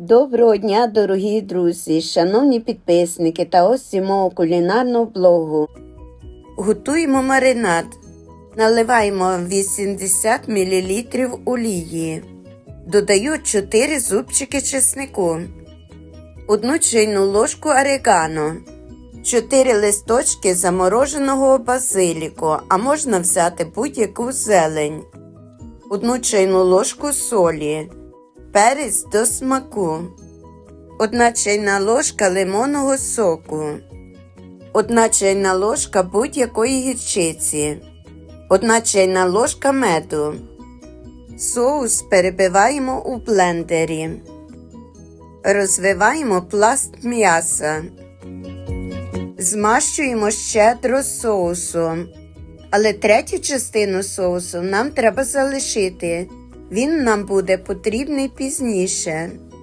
Доброго дня, дорогі друзі, шановні підписники та гості мого кулінарного блогу. Готуємо маринад. Наливаємо 80 мл олії. Додаю 4 зубчики чеснику, 1 чайну ложку орегано, 4 листочки замороженого базиліку, а можна взяти будь-яку зелень, 1 чайну ложку солі, перець до смаку, 1 чайна ложка лимонного соку, 1 чайна ложка будь-якої гірчиці, 1 чайна ложка меду. Соус перебиваємо у блендері. Розвиваємо пласт м'яса. Змащуємо щедро соусом. Але третю частину соусу нам треба залишити. Він нам буде потрібний пізніше.